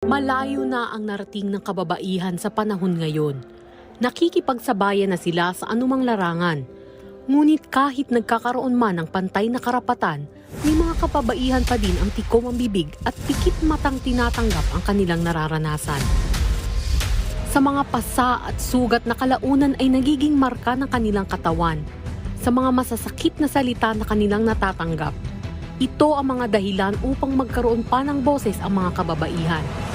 Malayo na ang narating ng kababaihan sa panahon ngayon. Nakikipagsabayan na sila sa anumang larangan. Ngunit kahit nagkakaroon man ng pantay na karapatan, may mga kababaihan pa din ang tikom ang bibig at pikit matang tinatanggap ang kanilang nararanasan. Sa mga pasa at sugat na kalaunan ay nagiging marka ng kanilang katawan. Sa mga masasakit na salita na kanilang natatanggap. Ito ang mga dahilan upang magkaroon pa ng boses ang mga kababaihan.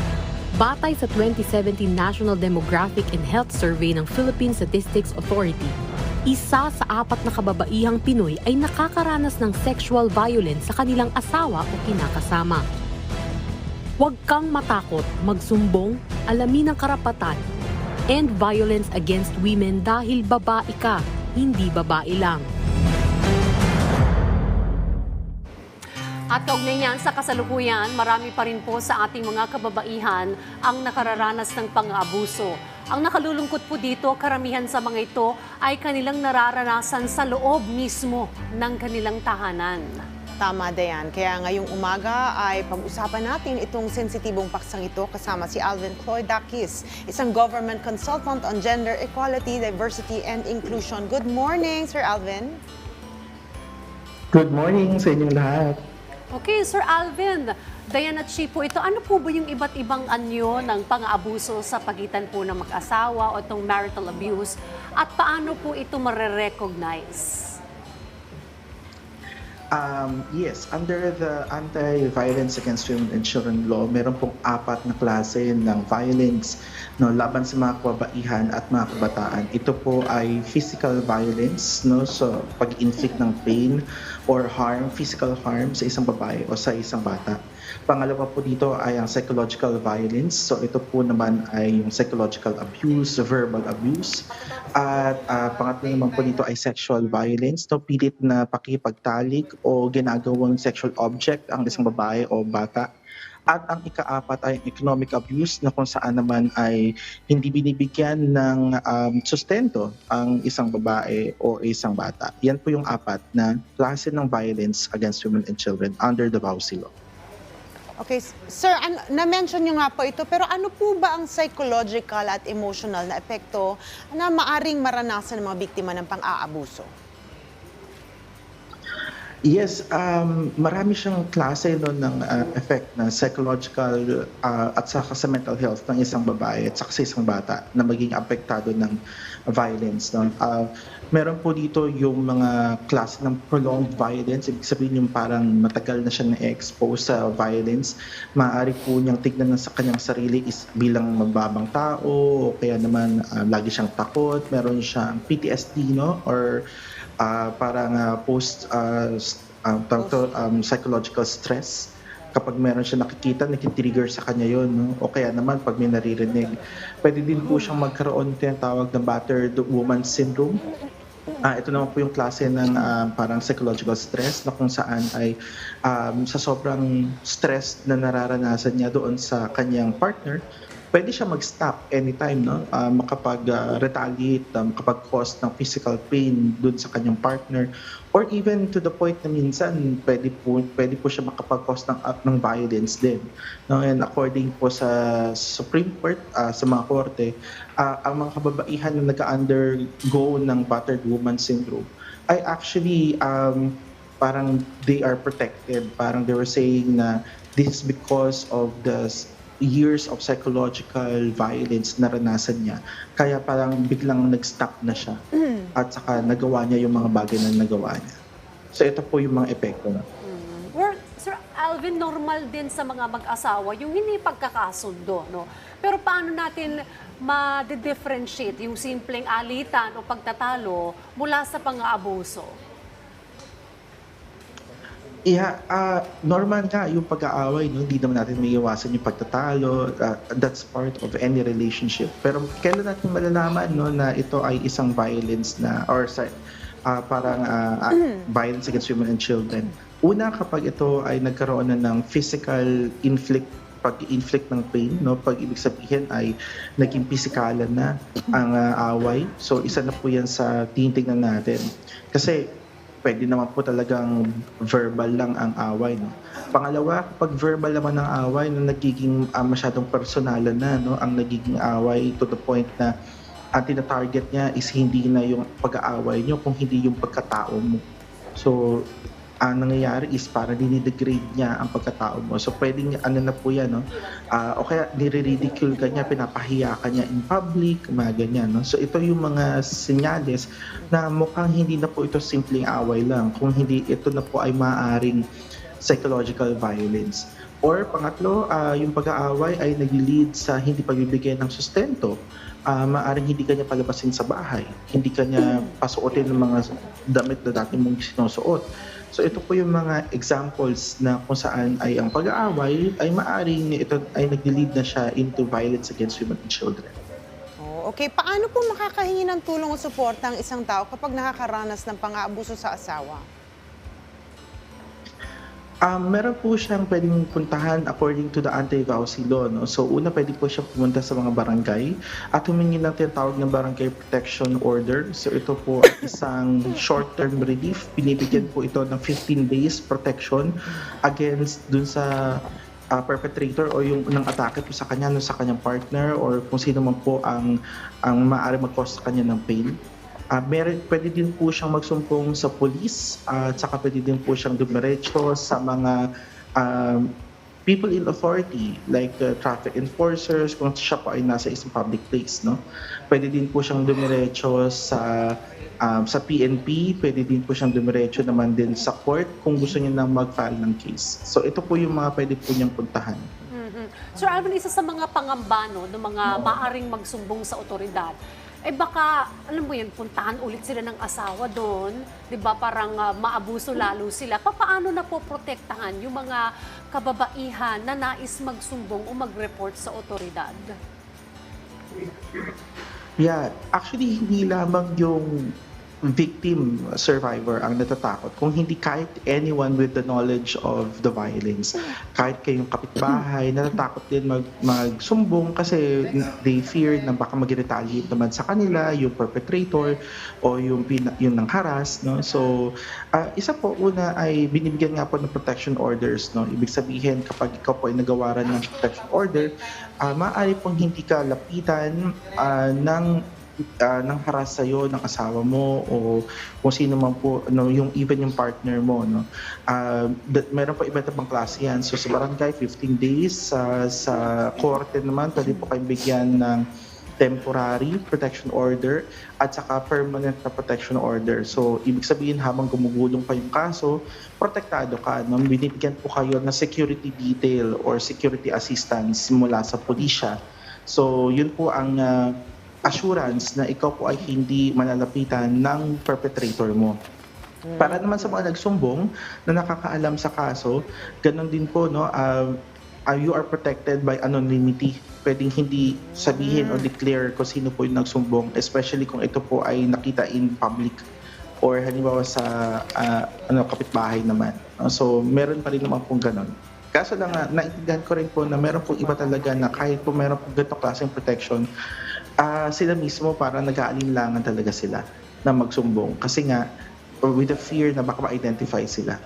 Batay sa 2017 National Demographic and Health Survey ng Philippine Statistics Authority, isa sa apat na kababaihang Pinoy ay nakakaranas ng sexual violence sa kanilang asawa o kinakasama. Huwag kang matakot, magsumbong, alamin ang karapatan, end violence against women dahil babae ka, hindi babae lang. At kaugnay niyan sa kasalukuyan, marami pa rin po sa ating mga kababaihan ang nakararanas ng pang-aabuso. Ang nakalulungkot po dito, karamihan sa mga ito ay kanilang nararanasan sa loob mismo ng kanilang tahanan. Tama, Dayan. Kaya ngayong umaga ay pag-usapan natin itong sensitibong paksang ito kasama si Alvin Cloydakis, isang government consultant on gender equality, diversity, and inclusion. Good morning, Sir Alvin. Good morning sa inyong lahat. Okay, Sir Alvin, Diana Chi po ito, ano po ba yung iba't ibang anyo ng pang-aabuso sa pagitan po ng mag-asawa o itong marital abuse at paano po ito marerecognize? Um, yes, under the Anti-Violence Against Women and Children Law, meron pong apat na klase ng violence no, laban sa mga kababaihan at mga kabataan. Ito po ay physical violence, no, so pag-inflict ng pain or harm, physical harm sa isang babae o sa isang bata. Pangalawa po dito ay ang psychological violence. So ito po naman ay yung psychological abuse, verbal abuse. At ah, pangatlo naman po dito ay sexual violence. No, pilit na pakipagtalik o ginagawang sexual object ang isang babae o bata. At ang ikaapat ay economic abuse na kung saan naman ay hindi binibigyan ng um, sustento ang isang babae o isang bata. Yan po yung apat na klase ng violence against women and children under the Bausi Law. Okay, Sir, an- na-mention nyo nga po ito, pero ano po ba ang psychological at emotional na epekto na maaring maranasan ng mga biktima ng pang-aabuso? Yes, um, marami siyang klase no, ng uh, effect na psychological uh, at saka sa mental health ng isang babae at saka sa isang bata na maging apektado ng violence. No? Uh, meron po dito yung mga klase ng prolonged violence, ibig sabihin yung parang matagal na siya na-expose sa violence. Maaari po niyang tignan na sa kanyang sarili is bilang mababang tao o kaya naman uh, lagi siyang takot, meron siyang PTSD no? or ah parang ah, post ah, tawag to, um, psychological stress kapag meron siya nakikita, nakitrigger sa kanya yon no? o kaya naman pag may naririnig. Pwede din po siyang magkaroon ng tawag na battered woman syndrome. Ah, ito naman po yung klase ng ah, parang psychological stress na kung saan ay um, sa sobrang stress na nararanasan niya doon sa kanyang partner, pwede siya mag-stop anytime, no? Ah, makapag-retaliate, uh, makapag-cause ng physical pain dun sa kanyang partner. Or even to the point na minsan, pwede po, pwede po siya makapag-cause ng, uh, ng violence din. No? And according po sa Supreme Court, ah, sa mga korte, ah, ang mga kababaihan na nag-undergo ng battered woman syndrome ay actually um, parang they are protected. Parang they were saying na this is because of the years of psychological violence na naranasan niya. Kaya parang biglang nag-stop na siya. At saka nagawa niya yung mga bagay na nagawa niya. So ito po yung mga epekto na. Or, Sir Alvin, normal din sa mga mag-asawa yung hindi pagkakasundo, no? Pero paano natin ma-differentiate yung simpleng alitan o pagtatalo mula sa pang-aabuso? Yeah, ah, normal nga yung pag-aaway, no? hindi naman natin may iwasan yung pagtatalo. ah, that's part of any relationship. Pero kailan natin malalaman no, na ito ay isang violence na, or sa, ah, parang ah, violence against women and children. Una, kapag ito ay nagkaroon na ng physical inflict pag-inflict ng pain, no? Pag ibig sabihin ay naging pisikalan na ang ah, away. So isa na po yan sa tinitingnan natin. Kasi pwede naman po talagang verbal lang ang away. No? Pangalawa, kapag verbal naman ang away, no, nagiging ah, masyadong personalan na no, ang nagiging away to the point na ang tina-target niya is hindi na yung pag-aaway niyo, kung hindi yung pagkatao mo. So, ang nangyayari is para dinidegrade niya ang pagkatao mo. So, pwedeng ano na po yan, no? Ah, o kaya nire-ridicule ka niya, pinapahiya ka niya in public, mga ganyan, no? So, ito yung mga senyales na mukhang hindi na po ito simpleng away lang. Kung hindi, ito na po ay maaring psychological violence. Or pangatlo, ah, yung pag-aaway ay nag-lead sa hindi pagbibigay ng sustento. Ah, maaring hindi kanya palabasin sa bahay, hindi kanya pasuotin ng mga damit na dati mong sinusuot. So ito po yung mga examples na kung saan ay ang pag-aaway ay maaring ito ay nag-lead na siya into violence against women and children. Oh, okay, paano po makakahingi ng tulong o suporta ang isang tao kapag nakakaranas ng pang-aabuso sa asawa? Um, meron po siyang pwedeng puntahan according to the anti-vowsy law. No? So una pwede po siya pumunta sa mga barangay at humingi ng tinatawag ng barangay protection order. So ito po isang short-term relief. Binibigyan po ito ng 15 days protection against dun sa uh, perpetrator o yung ng atake po sa kanya no, sa kanyang partner or kung sino man po ang ang maaari mag-cause sa kanya ng pain. Ah, meron, pwede din po siyang magsumbong sa police ah, at saka pwede din po siyang dumiretso sa mga um, people in authority like uh, traffic enforcers kung siya po ay nasa isang public place no? Pwede din po siyang dumiretso sa um, sa PNP pwede din po siyang dumiretso naman din sa court kung gusto niya nang mag-file ng case. So ito po yung mga pwede po niyang puntahan. Sir Alvin, isa sa mga pangamba no, ng mga maaring magsumbong sa otoridad, eh baka, alam mo yun, puntahan ulit sila ng asawa doon, di ba, parang ah, maabuso lalo sila. Papaano na po protektahan yung mga kababaihan na nais magsumbong o mag-report sa otoridad? Yeah, actually hindi lamang yung victim survivor ang natatakot kung hindi kahit anyone with the knowledge of the violence. Kahit kayong kapitbahay natatakot din mag magsumbong kasi they fear na baka mag-retaliate naman sa kanila yung perpetrator o yung pina, yung nang haras no? So ah, isa po una ay binibigyan nga po ng protection orders no? Ibig sabihin kapag ikaw po ay nagawaran ng protection order uh, maaari pong hindi ka lapitan ah, ng ah, ng haras sa'yo ng asawa mo o kung sino man po no yung even yung partner mo no Ah, but meron pa iba't ibang klase yan so sa barangay 15 days sa sa korte naman pwede po kayong bigyan ng temporary protection order at saka permanent na protection order. So, ibig sabihin habang gumugulong pa yung kaso, protektado ka. No? Binibigyan po kayo ng security detail or security assistance mula sa pulisya. So, yun po ang ah, assurance na ikaw po ay hindi malalapitan ng perpetrator mo. Para naman sa mga nagsumbong na nakakaalam sa kaso, ganun din po, no, uh, uh, you are protected by anonymity. Pwedeng hindi sabihin o declare kung sino po yung nagsumbong, especially kung ito po ay nakita in public or halimbawa sa ah, ano kapitbahay naman. So, meron pa rin naman pong ganun. Kaso lang nga, naintindihan ko rin po na meron pong iba talaga na kahit po meron pong ganitong klaseng protection, ah sila mismo parang nag-aalinlangan talaga sila na magsumbong. Kasi nga, with the fear na baka ma-identify sila.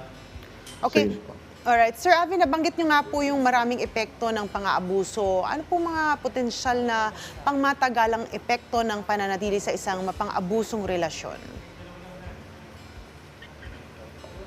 Okay. So. Alright. Sir Alvin, nabanggit niyo nga po yung maraming epekto ng pang-aabuso. Ano po mga potensyal na pangmatagalang epekto ng pananatili sa isang mapang-abusong relasyon?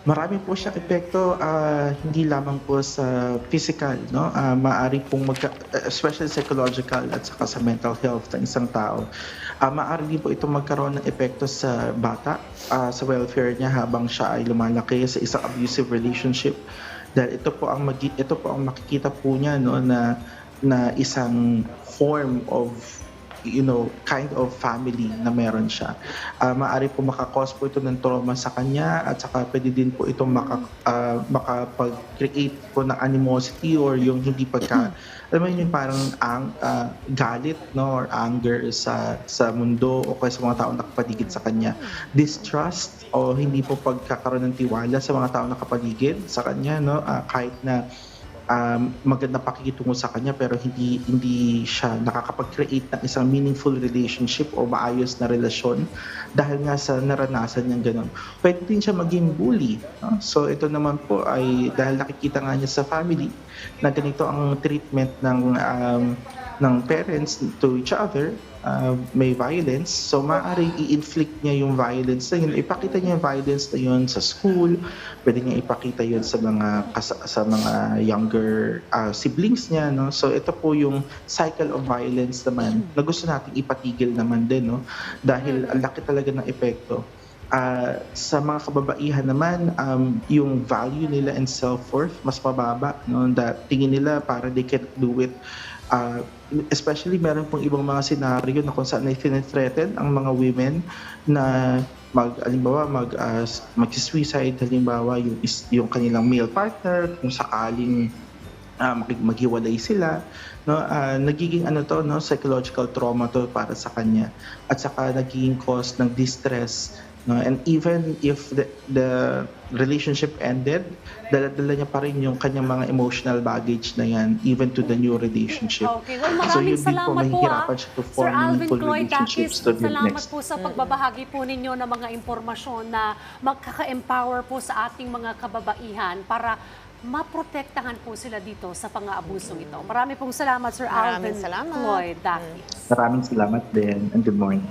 Marami po siyang epekto ah, hindi lamang po sa physical, no? Ah, maaari pong magka, especially psychological at saka sa mental health ng isang tao. Ah, maaari din po ito magkaroon ng epekto sa bata, ah, sa welfare niya habang siya ay lumalaki sa isang abusive relationship. Dahil ito po ang magi- ito po ang makikita po niya no na na isang form of you know, kind of family na meron siya. Ah, maaari po makakause po ito ng trauma sa kanya at saka pwede din po ito maka, ah, makapag-create po ng animosity or yung hindi pagka, alam mo yun, yung parang ang, ah, galit no, or anger sa sa mundo o kaya sa mga taong nakapaligid sa kanya. Distrust o hindi po pagkakaroon ng tiwala sa mga taong nakapaligid sa kanya, no, Ah, kahit na um, maganda pakikitungo sa kanya pero hindi hindi siya nakakapag-create ng isang meaningful relationship o maayos na relasyon dahil nga sa naranasan niyang ganun. Pwede din siya maging bully. no? So ito naman po ay dahil nakikita nga niya sa family na ganito ang treatment ng um, ng parents to each other, uh, may violence. So maaaring i-inflict niya yung violence na yun. Ipakita niya yung violence na yun sa school. Pwede niya ipakita yun sa mga sa mga younger uh, siblings niya. No? So ito po yung cycle of violence naman na gusto nating ipatigil naman din. No? Dahil ang laki talaga ng epekto. Ah, sa mga kababaihan naman, um, yung value nila and self-worth mas mababa. No? Da, tingin nila para they can do it. Ah, especially meron pong ibang mga senaryo na kung saan ay threaten ang mga women na mag halimbawa mag uh, mag-suicide halimbawa yung yung kanilang male partner kung sakaling makik- maghiwalay sila no? Ah, nagiging ano to no? Psychological trauma to para sa kanya at saka nagiging cause ng distress no and even if the, the relationship ended dala-dala niya pa rin yung kanyang mga emotional baggage na yan even to the new relationship Okay, well So, maraming yun din po, salamat po, mahihirapan ah. siya to Sir Alvin to live salamat next. po sa pagbabahagi po ninyo ng mga impormasyon na magkaka-empower po sa ating mga kababaihan para maprotektahan po sila dito sa pang-aabusong ito. Marami pong salamat, Sir Maraming Alvin salamat. Cloyd Dakis. Maraming salamat din and good morning.